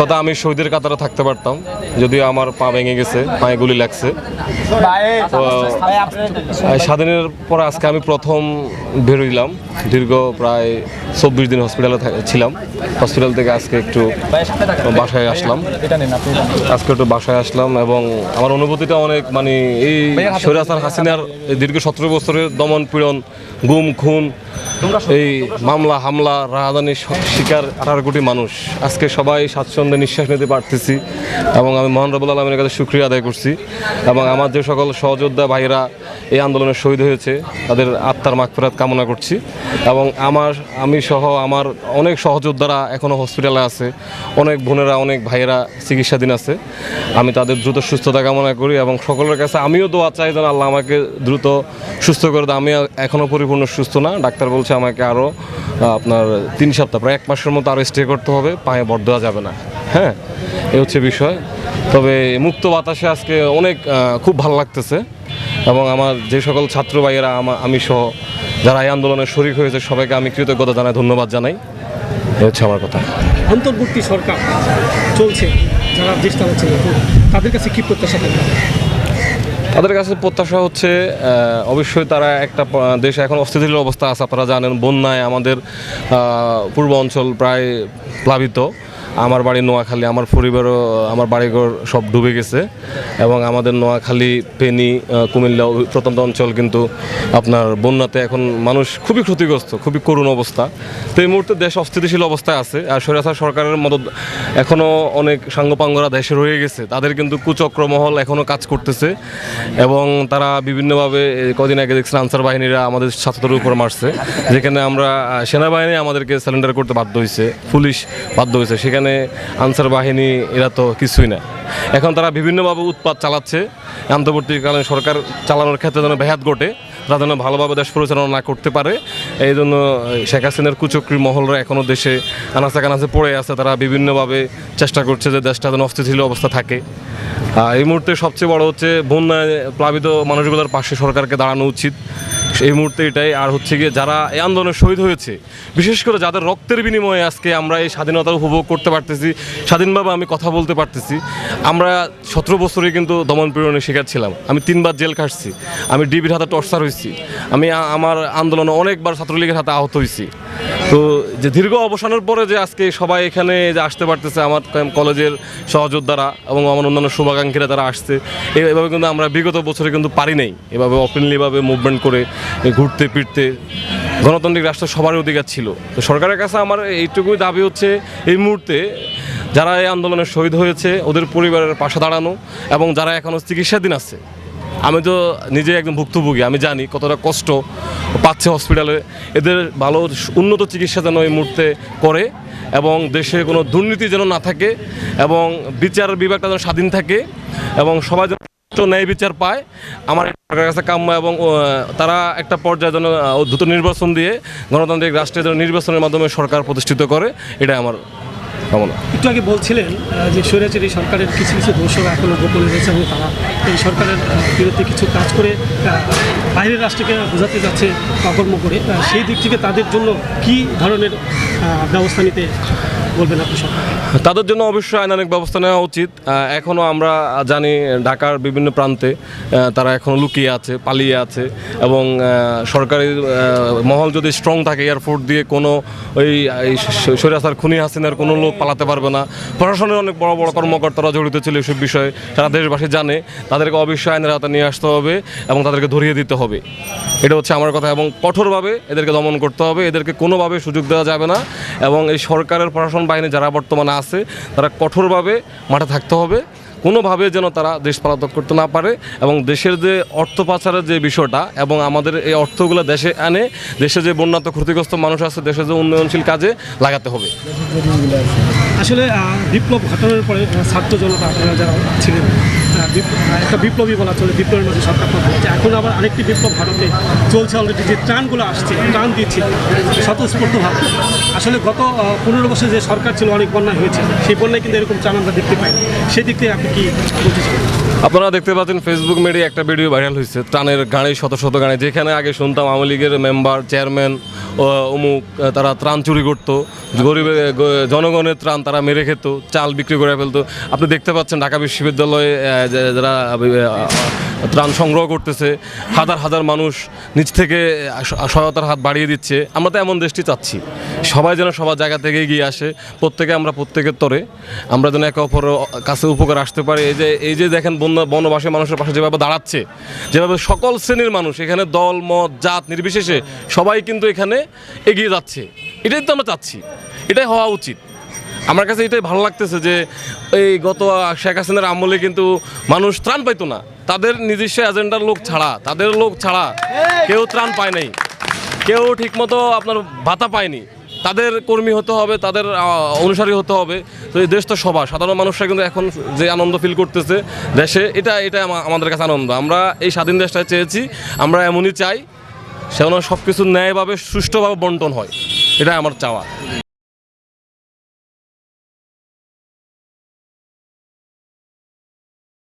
কথা আমি শহীদের কাতারে থাকতে পারতাম। যদিও আমার পা ভেঙে গেছে, পায়ে গুলি লাগছে। তো স্বাধীনের পর আজকে আমি প্রথম বেরোইলাম। দীর্ঘ প্রায় চব্বিশ দিন হসপিটালে ছিলাম। হসপিটাল থেকে আজকে একটু বাসায় আসলাম। আজকে একটু বাসায় আসলাম এবং আমার অনুভূতিটা অনেক মানে এই সৈরাসার হাসিনার দীর্ঘ সতেরো বছরের দমন পীড়ন, গুম, খুন, এই মামলা, হামলা রাহাদানি শিকার আঠারো কোটি মানুষ। আজকে সবাই স্বাচ্ছন্দ্যে নিঃশ্বাস নিতে পারতেছি এবং আমি মহান রবুল আলমের কাছে সুক্রিয়া আদায় করছি এবং আমার যে সকল সহযোদ্ধা ভাইরা এই আন্দোলনে শহীদ হয়েছে। তাদের আত্মার মাগফেরাত কামনা করছি। এবং আমার, আমি সহ আমার অনেক সহযোদ্ধারা এখনও হসপিটালে আছে। অনেক বোনেরা, অনেক ভাইয়েরা চিকিৎসাধীন আছে। আমি তাদের দ্রুত সুস্থতা কামনা করি এবং সকলের কাছে আমিও দোয়া চাই যেন আল্লাহ আমাকে দ্রুত সুস্থ করে দেয়। আমি এখনও পরিপূর্ণ সুস্থ না। ডাক্তার বলছে আমাকে আরও আপনার তিন সপ্তাহ, প্রায় এক মাসের মতো আরও স্টে করতে হবে। পায়ে বর দেওয়া যাবে না। হ্যাঁ এ হচ্ছে বিষয়। তবে মুক্ত বাতাসে আজকে অনেক খুব ভালো লাগতেছে। এবং আমার যে সকল ছাত্র ভাইয়েরা আমি সহ যারা এই আন্দোলনে শরিক হয়েছে সবাইকে আমি কৃতজ্ঞতা জানাই ধন্যবাদ জানাই। এই হচ্ছে আমার কথা। অন্তর্বর্তী সরকার চলছে যারা দেশ চালাচ্ছে তাদের কাছে কি প্রত্যাশা থাকবে? তাদের কাছে প্রত্যাশা হচ্ছে অবশ্যই তারা একটা দেশে এখন অস্থিতিশীল অবস্থা আছে আপনারা জানেন বন্যায় আমাদের পূর্ব অঞ্চল প্রায় প্লাবিত। আমার বাড়ি নোয়াখালী আমার পরিবারও আমার বাড়িঘর সব ডুবে গেছে এবং আমাদের নোয়াখালী আহ, কুমিল্লা প্রত্যন্ত অঞ্চল কিন্তু আপনার বন্যাতে এখন মানুষ খুবই ক্ষতিগ্রস্ত খুবই করুণ অবস্থা। তো এই মুহূর্তে দেশ অস্থিতিশীল অবস্থায় আছে আর সৈরাসার সরকারের মতো এখনও অনেক সাঙ্গপাঙ্গরা দেশে রয়ে গেছে। তাদের কিন্তু কুচক্র মহল এখনও কাজ করতেছে এবং তারা বিভিন্নভাবে কদিন আগে দেখছেন আনসার বাহিনীরা আমাদের ছাত্রদের উপর মারছে। যেখানে আমরা সেনাবাহিনী আমাদেরকে স্যালেন্ডার করতে বাধ্য হয়েছে পুলিশ বাধ্য হয়েছে সেখানে আনসার বাহিনী, এরা তো কিছুই না। এখন তারা বিভিন্নভাবে উৎপাত চালাচ্ছে। অন্তর্বর্তীকালীন সরকার চালানোর ক্ষেত্রে যেন ব্যাহাত ঘটে, তারা যেন ভালোভাবে দেশ পরিচালনা না করতে পারে। এই জন্য শেখ হাসিনার কুচক্রি মহলরা এখনও দেশে আনাচে কানাচে পড়ে আছে। তারা বিভিন্নভাবে চেষ্টা করছে যে দেশটা যেন অস্থিতিশীল অবস্থা থাকে। এই মুহূর্তে সবচেয়ে বড় হচ্ছে বন্যায় প্লাবিত মানুষগুলোর পাশে সরকারকে দাঁড়ানো উচিত। এই মুহূর্তে এটাই। আর হচ্ছে গিয়ে যারা এই আন্দোলনে শহীদ হয়েছে, বিশেষ করে যাদের রক্তের বিনিময়ে আজকে আমরা এই স্বাধীনতা উপভোগ করতে পারতেছি, স্বাধীনভাবে আমি কথা বলতে পারতেছি, আমরা সতেরো বছরে কিন্তু দমন পীড়নের শিকার ছিলাম। আমি তিনবার জেল খাটছি, আমি ডিবির হাতে টর্চার হয়েছি আমি আমার আন্দোলনে অনেকবার ছাত্রলীগের হাতে আহত হয়েছি তো যে দীর্ঘ অবসানের পরে যে আজকে সবাই এখানে যে আসতে পারতেছে আমার কলেজের সহযোদ্ধারা এবং আমার অন্যান্য শুভাকাঙ্ক্ষীরা তারা আসছে এভাবে কিন্তু আমরা বিগত বছরে কিন্তু পারি নাই। এভাবে ওপেনলিভাবে মুভমেন্ট করে ঘুরতে, ফিরতে গণতান্ত্রিক রাষ্ট্র সবারই অধিকার ছিল। তো সরকারের কাছে আমার এইটুকুই দাবি হচ্ছে এই মুহূর্তে যারা এই আন্দোলনে শহীদ হয়েছে, ওদের পরিবারের পাশে দাঁড়ানো এবং যারা এখনও চিকিৎসাধীন আছে আমি তো নিজে একদম ভুক্তভোগী, আমি জানি কতটা কষ্ট পাচ্ছে হসপিটালে এদের ভালো উন্নত চিকিৎসা যেন এই মুহূর্তে করে এবং দেশে কোনো দুর্নীতি যেন না থাকে এবং বিচার বিভাগটা যেন স্বাধীন থাকে এবং সবাই যেন ন্যায় বিচার পায়, আমার সরকারের কাছে কাম্য এবং তারা একটা পর্যায়ে যেন দ্রুত নির্বাচন দিয়ে গণতান্ত্রিক রাষ্ট্রের যেন নির্বাচনের মাধ্যমে সরকার প্রতিষ্ঠিত করে, এটাই আমার কামনা একটু আগে বলছিলেন যে স্বৈরাচারী সরকারের কিছু কিছু দোষক এখনও গোপনে রয়েছে এবং তারা এই সরকারের বিরুদ্ধে কিছু কাজ করে বাইরের রাষ্ট্রকে বোঝাতে যাচ্ছে অকর্ম করে। সেই দিক থেকে তাদের জন্য কি ধরনের ব্যবস্থা নিতে বলবেন আপনি তাদের জন্য অবশ্যই আইনানিক ব্যবস্থা নেওয়া উচিত। এখনও আমরা জানি ঢাকার বিভিন্ন প্রান্তে তারা এখনও লুকিয়ে আছে, পালিয়ে আছে এবং সরকারি মহল যদি স্ট্রং থাকে এয়ারপোর্ট দিয়ে কোনো ওই, এই স- স্বৈরাচার খুনি হাসিনার কোনো লোক পালাতে পারবে না। প্রশাসনের অনেক বড় বড় কর্মকর্তারা জড়িত ছিল এসব বিষয়ে, সারা দেশবাসী জানে। তাদেরকে অবশ্যই আইনের আওতায় নিয়ে আসতে হবে এবং তাদেরকে ধরিয়ে দিতে হবে। এটা হচ্ছে আমার কথা এবং কঠোরভাবে এদেরকে দমন করতে হবে। এদেরকে কোনোভাবে সুযোগ দেওয়া যাবে না। এবং এই সরকারের প্রশাসন বাহিনী যারা বর্তমানে আছে, তারা কঠোরভাবে মাঠে থাকতে হবে। কোনোভাবে যেন তারা দেশ পলাতক করতে না পারে এবং দেশের যে অর্থ পাচারের যে বিষয়টা এবং আমাদের এই অর্থগুলো দেশে আনে দেশে যে বন্যাত ক্ষতিগ্রস্ত মানুষ আছে, দেশে যে উন্নয়নশীল কাজে লাগাতে হবে। আসলে বিপ্লব ঘটনার পরে ছাত্র জনতা আপনারা যারা ছিলেন একটা বিপ্লবী বলা চলে, বিপ্লবের মধ্যে সরকার হচ্ছে এখন আবার আরেকটি বিপ্লব ভারতে চলছে অলরেডি যে ত্রাণগুলো আসছে, ত্রাণ দিচ্ছে, স্বতঃস্ফূর্তভাবে। আসলে গত পনেরো বছর যে সরকার ছিল, অনেক বন্যা হয়েছে, সেই বন্যায় কিন্তু এরকম ত্রাণ আমরা দেখতে পাই সেই দিক থেকে আপনি কি আপনারা দেখতে পাচ্ছেন ফেসবুক মিডিয়া একটা ভিডিও ভাইরাল হয়েছে, ত্রাণের গাড়ি, শত শত গাড়ি। যেখানে আগে শুনতাম আওয়ামী লীগের মেম্বার চেয়ারম্যান অমুক তারা ত্রাণ চুরি করতো। গরিব জনগণের ত্রাণ তারা মেরে খেত, চাল বিক্রি করে ফেলতো। আপনি দেখতে পাচ্ছেন ঢাকা বিশ্ববিদ্যালয়ে যারা ত্রাণ সংগ্রহ করতেছে, হাজার হাজার মানুষ নিচ থেকে সহায়তার হাত বাড়িয়ে দিচ্ছে। আমরা তো এমন দেশটি চাচ্ছি। সবাই যেন সবার জায়গা থেকে এগিয়ে আসে। প্রত্যেকে আমরা প্রত্যেকের তরে। আমরা যেন একে অপর কাছে উপকার আসতে পারি। এই যে এই যে দেখেন বন্য, বনবাসী মানুষের পাশে যেভাবে দাঁড়াচ্ছে, যেভাবে সকল শ্রেণির মানুষ, এখানে দল, মত, জাত, নির্বিশেষে সবাই কিন্তু এখানে এগিয়ে যাচ্ছে। এটাই তো আমরা চাচ্ছি। এটাই হওয়া উচিত। আমার কাছে এটাই ভালো লাগতেছে যে এই গত শেখ হাসিনার আমলে কিন্তু মানুষ ত্রাণ পাইতো না। তাদের নিজস্ব এজেন্ডার লোক ছাড়া, তাদের লোক ছাড়া কেউ ত্রাণ পায় নাই। কেউ ঠিকমতো আপনার ভাতা পায়নি। তাদের কর্মী হতে হবে, তাদের অনুসারী হতে হবে। তো এই দেশ তো সবার। সাধারণ মানুষরা কিন্তু এখন যে আনন্দ ফিল করতেছে দেশে, এটা এটা আমাদের কাছে আনন্দ। আমরা এই স্বাধীন দেশটা চেয়েছি, আমরা এমনই চাই সেজন্য সব কিছু ন্যায়ভাবে, সুষ্ঠুভাবে বন্টন হয়। এটাই আমার চাওয়া।